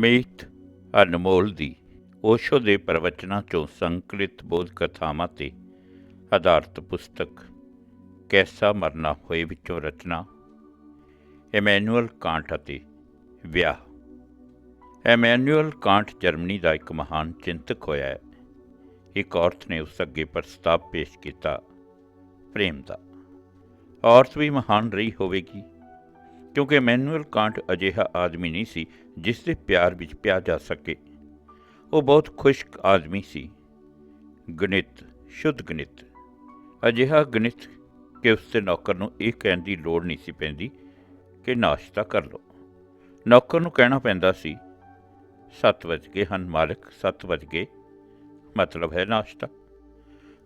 ਮੀਤ ਅਨਮੋਲ ਦੀ ਓਸ਼ੋ ਦੇ ਪ੍ਰਵਚਨਾਂ ਚੋਂ ਸੰਕਲਿਤ ਬੋਧ ਕਥਾਵਾਂ ਤੇ ਆਧਾਰਿਤ ਪੁਸਤਕ ਕੈਸਾ ਮਰਨਾ ਹੋਏ ਵਿੱਚੋਂ ਰਚਨਾ ਐਮੈਨੂਅਲ ਕਾਂਟ ਅਤੇ ਵਿਆਹ। ਐਮੈਨੂਅਲ ਕਾਂਟ ਜਰਮਨੀ ਦਾ ਇੱਕ ਮਹਾਨ ਚਿੰਤਕ ਹੋਇਆ ਹੈ। ਇੱਕ ਔਰਤ ਨੇ ਉਸ ਅੱਗੇ ਪ੍ਰਸਤਾਵ ਪੇਸ਼ ਕੀਤਾ ਪ੍ਰੇਮ ਦਾ। ਔਰਤ ਵੀ ਮਹਾਨ ਰਹੀ ਹੋਵੇਗੀ। ਕਿਉਂਕਿ ਮੈਨੂਅਲ ਕਾਂਟ ਅਜਿਹਾ ਆਦਮੀ ਨਹੀਂ ਸੀ ਜਿਸ ਦੇ ਪਿਆਰ ਵਿੱਚ ਪਿਆ ਜਾ ਸਕੇ। ਉਹ ਬਹੁਤ ਖੁਸ਼ਕ ਆਦਮੀ ਸੀ। ਗਣਿਤ, ਸ਼ੁੱਧ ਗਣਿਤ। ਅਜਿਹਾ ਗਣਿਤ ਕਿ ਉਸ ਦੇ ਨੌਕਰ ਨੂੰ ਇਹ ਕਹਿਣ ਦੀ ਲੋੜ ਨਹੀਂ ਸੀ ਪੈਂਦੀ ਕਿ ਨਾਸ਼ਤਾ ਕਰ ਲਓ। ਨੌਕਰ ਨੂੰ ਕਹਿਣਾ ਪੈਂਦਾ ਸੀ 7 ਵਜ ਗਏ ਹਨ ਮਾਲਕ 7 ਵਜ ਗਏ। ਮਤਲਬ ਹੈ ਨਾਸ਼ਤਾ।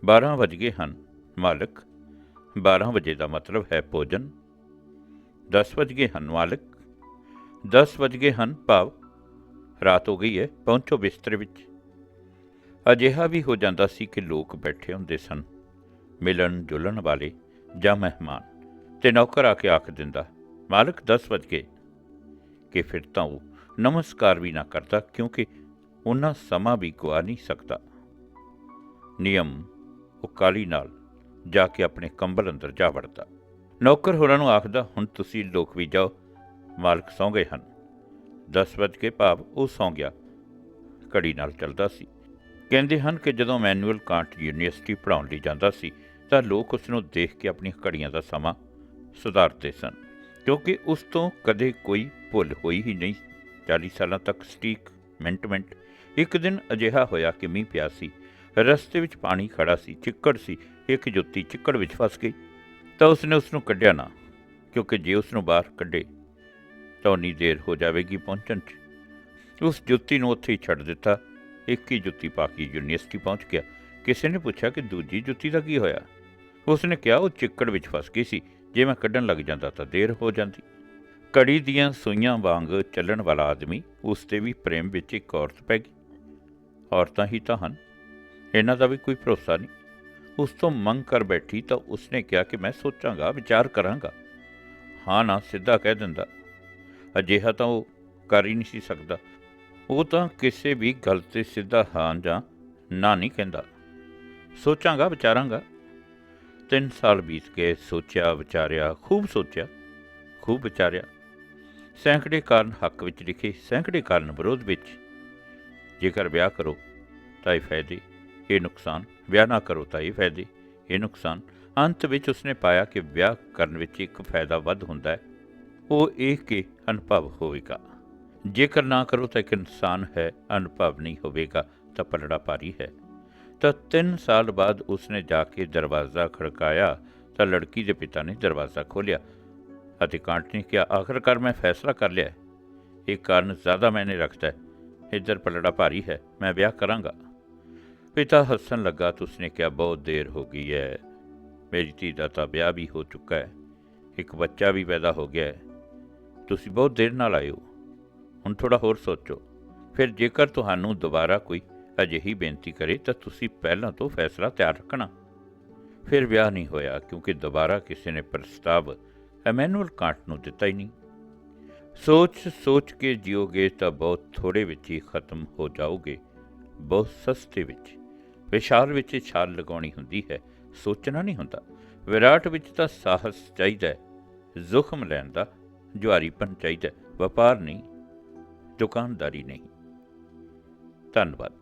12 ਵਜ ਗਏ ਹਨ ਮਾਲਕ 12 ਵਜੇ ਦਾ ਮਤਲਬ ਹੈ ਭੋਜਨ। 10 ਵਜ ਗਏ ਹਨ ਮਾਲਕ। 10 ਵਜ ਗਏ ਹਨ ਭਾਵ। ਰਾਤ ਹੋ ਗਈ ਹੈ, ਪਹੁੰਚੋ ਬਿਸਤਰੇ ਵਿੱਚ। ਅਜਿਹਾ ਵੀ ਹੋ ਜਾਂਦਾ ਸੀ ਕਿ ਲੋਕ ਬੈਠੇ ਹੁੰਦੇ ਸਨ। ਮਿਲਣ ਜੁਲਣ ਵਾਲੇ ਜਾਂ ਮਹਿਮਾਨ ਤੇ ਨੌਕਰ ਆ ਕੇ ਆਖ ਦਿੰਦਾ, ਮਾਲਕ 10 ਵਜ ਗਏ। ਕਿ ਫਿਰ ਤਾਂ ਉਹ ਨਮਸਕਾਰ ਵੀ ਨਾ ਕਰਦਾ ਕਿਉਂਕਿ ਉਹਨਾਂ ਸਮਾਂ ਵੀ ਗਵਾ ਨਹੀਂ ਸਕਦਾ। ਨਿਯਮ ਉਹ ਕਾਲੀ ਨਾਲ ਜਾ ਕੇ ਆਪਣੇ ਕੰਬਲ ਅੰਦਰ ਜਾ ਵੜਦਾ। ਨੌਕਰ ਹੋਰਾਂ ਨੂੰ ਆਖਦਾ, ਹੁਣ ਤੁਸੀਂ ਲੋਕ ਵੀ ਜਾਓ। ਮਾਲਕ ਸੌਂ ਗਏ ਹਨ। 10 ਵਜ ਕੇ ਭਾਵ ਉਹ ਸੌਂ ਗਿਆ, ਘੜੀ ਨਾਲ ਚੱਲਦਾ ਸੀ। ਕਹਿੰਦੇ ਹਨ ਕਿ ਜਦੋਂ ਮੈਨੂਅਲ ਕਾਂਟ ਯੂਨੀਵਰਸਿਟੀ ਪੜ੍ਹਾਉਣ ਲਈ ਜਾਂਦਾ ਸੀ, ਤਾਂ ਲੋਕ ਉਸ ਨੂੰ ਦੇਖ ਕੇ ਆਪਣੀਆਂ ਘੜੀਆਂ ਦਾ ਸਮਾਂ ਸੁਧਾਰਦੇ ਸਨ, ਕਿਉਂਕਿ ਉਸ ਤੋਂ ਕਦੇ ਕੋਈ ਭੁੱਲ ਹੋਈ ਹੀ ਨਹੀਂ। 40 ਸਾਲਾਂ ਤੱਕ ਸਟੀਕ ਮਿੰਟ ਮਿੰਟ ਇੱਕ ਦਿਨ ਅਜਿਹਾ ਹੋਇਆ ਕਿ ਮੀਂਹ ਪਿਆ ਸੀ, ਰਸਤੇ ਵਿੱਚ ਪਾਣੀ ਖੜਾ ਸੀ, ਚਿੱਕੜ ਸੀ, ਇੱਕ ਜੁੱਤੀ ਚਿੱਕੜ ਵਿੱਚ ਫਸ ਗਈ। ਤਾਂ ਉਸਨੇ ਉਸ ਨੂੰ ਕੱਢਿਆ ਨਾ, ਕਿਉਂਕਿ ਜੇ ਉਸ ਨੂੰ ਬਾਹਰ ਕੱਢੇ, ਤਾਂ ਉਨੀ ਦੇਰ ਹੋ ਜਾਵੇਗੀ ਪਹੁੰਚਣ 'ਚ। ਉਸ ਜੁੱਤੀ ਨੂੰ ਉੱਥੇ ਹੀ ਛੱਡ ਦਿੱਤਾ। ਇੱਕ ਹੀ ਜੁੱਤੀ ਪਾ ਕੇ ਯੂਨੀਵਰਸਿਟੀ ਪਹੁੰਚ ਗਿਆ। ਕਿਸੇ ਨੇ ਪੁੱਛਿਆ ਕਿ ਦੂਜੀ ਜੁੱਤੀ ਦਾ ਕੀ ਹੋਇਆ? ਉਸਨੇ ਕਿਹਾ, ਉਹ ਚਿੱਕੜ ਵਿੱਚ ਫਸ ਗਈ ਸੀ। ਜੇ ਮੈਂ ਕੱਢਣ ਲੱਗ ਜਾਂਦਾ ਤਾਂ ਦੇਰ ਹੋ ਜਾਂਦੀ। ਕੜੀ ਦੀਆਂ ਸੂਈਆਂ ਵਾਂਗ ਚੱਲਣ ਵਾਲਾ ਆਦਮੀ ਉਸ ਤੇ ਵੀ ਪ੍ਰੇਮ ਵਿੱਚ ਇੱਕ ਔਰਤ ਪੈ ਗਈ। ਔਰਤਾਂ ਹੀ ਤਾਂ ਹਨ। ਇਹਨਾਂ ਦਾ ਵੀ ਕੋਈ ਭਰੋਸਾ ਨਹੀਂ। ਉਸ ਤੋਂ ਮੰਗ ਕਰ ਬੈਠੀ ਤਾਂ ਉਸਨੇ ਕਿਹਾ ਕਿ ਮੈਂ ਸੋਚਾਂਗਾ, ਵਿਚਾਰ ਕਰਾਂਗਾ। ਹਾਂ ਨਾ, ਸਿੱਧਾ ਕਹਿ ਦਿੰਦਾ। ਅਜਿਹਾ ਤਾਂ ਉਹ ਕਰ ਹੀ ਨਹੀਂ ਸੀ ਸਕਦਾ। ਉਹ ਤਾਂ ਕਿਸੇ ਵੀ ਗੱਲ ਤੇ ਸਿੱਧਾ ਹਾਂ ਜਾਂ ਨਾ ਨਹੀਂ ਕਹਿੰਦਾ। ਸੋਚਾਂਗਾ, ਵਿਚਾਰਾਂਗਾ। ਤਿੰਨ ਸਾਲ ਬੀਤ ਗਏ, ਸੋਚਿਆ, ਵਿਚਾਰਿਆ, ਖੂਬ ਸੋਚਿਆ, ਖੂਬ ਵਿਚਾਰਿਆ। ਸੈਂਕੜੇ ਕਾਰਨ ਹੱਕ ਵਿੱਚ ਲਿਖੇ, ਸੈਂਕੜੇ ਕਾਰਨ ਵਿਰੋਧ ਵਿੱਚ। ਜੇਕਰ ਵਿਆਹ ਕਰੋ, ਤਾਂ ਇਹ ਫਾਇਦੇ ਇਹ ਨੁਕਸਾਨ ਵਿਆਹ ਨਾ ਕਰੋ ਤਾਂ ਇਹ ਫਾਇਦੇ ਇਹ ਨੁਕਸਾਨ। ਅੰਤ ਵਿੱਚ ਉਸਨੇ ਪਾਇਆ ਕਿ ਵਿਆਹ ਕਰਨ ਵਿੱਚ ਇੱਕ ਫਾਇਦਾ ਵੱਧ ਹੁੰਦਾ ਹੈ। ਉਹ ਇਹ ਕਿ ਅਨੁਭਵ ਹੋਵੇਗਾ। ਜੇਕਰ ਨਾ ਕਰੋ ਤਾਂ ਇੱਕ ਇਨਸਾਨ ਹੈ, ਅਨੁਭਵ ਨਹੀਂ ਹੋਵੇਗਾ, ਤਾਂ ਪਲੜਾ ਭਾਰੀ ਹੈ। ਤਾਂ 3 ਸਾਲ ਬਾਅਦ ਉਸਨੇ ਜਾ ਕੇ ਦਰਵਾਜ਼ਾ ਖੜਕਾਇਆ, ਤਾਂ ਲੜਕੀ ਦੇ ਪਿਤਾ ਨੇ ਦਰਵਾਜ਼ਾ ਖੋਲ੍ਹਿਆ ਅਤੇ ਕਾਂਟ ਨੇ ਕਿਹਾ, ਆਖਰਕਾਰ ਮੈਂ ਫੈਸਲਾ ਕਰ ਲਿਆ ਇਹ ਕਾਰਨ ਜ਼ਿਆਦਾ ਮੈਨੇ ਰੱਖਦਾ ਹੈ। ਇੱਧਰ ਪਲੜਾ ਭਾਰੀ ਹੈ, ਮੈਂ ਵਿਆਹ ਕਰਾਂਗਾ। ਪਿਤਾ ਹੱਸਣ ਲੱਗਾ ਤਾਂ ਉਸਨੇ ਕਿਹਾ, ਬਹੁਤ ਦੇਰ ਹੋ ਗਈ ਹੈ ਮੇਰੀ ਧੀ ਦਾ ਤਾਂ ਵਿਆਹ ਵੀ ਹੋ ਚੁੱਕਾ ਹੈ ਇੱਕ ਬੱਚਾ ਵੀ ਪੈਦਾ ਹੋ ਗਿਆ ਹੈ ਤੁਸੀਂ ਬਹੁਤ ਦੇਰ ਨਾਲ ਆਏ ਹੋ। ਹੁਣ ਥੋੜਾ ਹੋਰ ਸੋਚੋ। ਫਿਰ ਜੇਕਰ ਤੁਹਾਨੂੰ ਦੁਬਾਰਾ ਕੋਈ ਅਜਿਹੀ ਬੇਨਤੀ ਕਰੇ, ਤਾਂ ਤੁਸੀਂ ਪਹਿਲਾਂ ਤੋਂ ਫੈਸਲਾ ਤਿਆਰ ਰੱਖਣਾ। ਫਿਰ ਵਿਆਹ ਨਹੀਂ ਹੋਇਆ, ਕਿਉਂਕਿ ਦੁਬਾਰਾ ਕਿਸੇ ਨੇ ਪ੍ਰਸਤਾਵ ਐਮੈਨੂਅਲ ਕਾਂਟ ਨੂੰ ਦਿੱਤਾ ਹੀ ਨਹੀਂ। ਸੋਚ ਸੋਚ ਕੇ ਜਿਓਗੇ ਤਾਂ ਬਹੁਤ ਥੋੜੇ ਵਿੱਚ ਹੀ ਖਤਮ ਹੋ ਜਾਓਗੇ। ਬਹੁਤ ਸਸਤੇ ਵਿੱਚ। ਵਿਸ਼ਾਲ ਵਿੱਚ ਛਾਲ ਲਗਾਉਣੀ ਹੁੰਦੀ ਹੈ, ਸੋਚਣਾ ਨਹੀਂ ਹੁੰਦਾ। ਵਿਰਾਟ ਵਿੱਚ ਤਾਂ ਸਾਹਸ ਚਾਹੀਦਾ ਹੈ, ਜ਼ੁਖਮ ਲੈਣ ਦਾ ਜੁਆਰੀਪਨ ਚਾਹੀਦਾ ਵਪਾਰ ਨਹੀਂ, ਦੁਕਾਨਦਾਰੀ ਨਹੀਂ। ਧੰਨਵਾਦ।